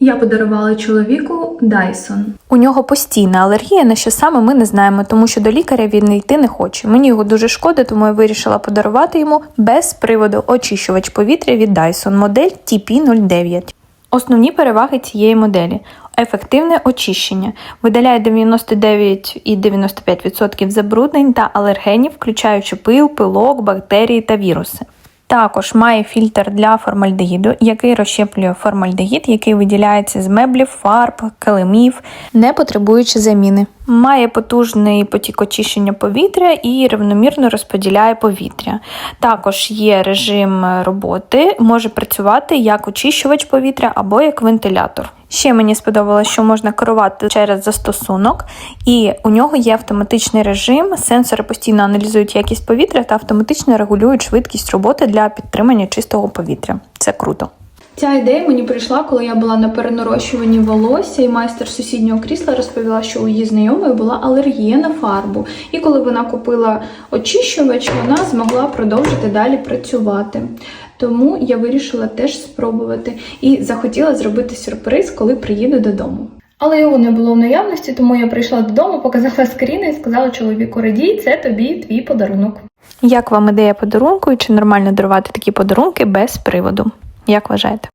Я подарувала чоловіку Dyson. У нього постійна алергія, на що саме ми не знаємо, тому що до лікаря він не йти не хоче. Мені його дуже шкода, тому я вирішила подарувати йому без приводу очищувач повітря від Dyson модель TP09. Основні переваги цієї моделі. Ефективне очищення видаляє 99,95% забруднень та алергенів, включаючи пил, пилок, бактерії та віруси. Також має фільтр для формальдегіду, який розщеплює формальдегід, який виділяється з меблів, фарб, килимів, не потребуючи заміни. Має потужний потік очищення повітря і рівномірно розподіляє повітря. Також є режим роботи, може працювати як очищувач повітря або як вентилятор. Ще мені сподобалося, що можна керувати через застосунок, і у нього є автоматичний режим. Сенсори постійно аналізують якість повітря та автоматично регулюють швидкість роботи для підтримання чистого повітря. Це круто. Ця ідея мені прийшла, коли я була на перенарощуванні волосся, і майстер сусіднього крісла розповіла, що у її знайомої була алергія на фарбу. І коли вона купила очищувач, вона змогла продовжити далі працювати. Тому я вирішила теж спробувати і захотіла зробити сюрприз, коли приїду додому. Але його не було в наявності, тому я прийшла додому, показала скріни і сказала чоловіку радій, це тобі твій подарунок. Як вам ідея подарунку і чи нормально дарувати такі подарунки без приводу? Як вважаєте?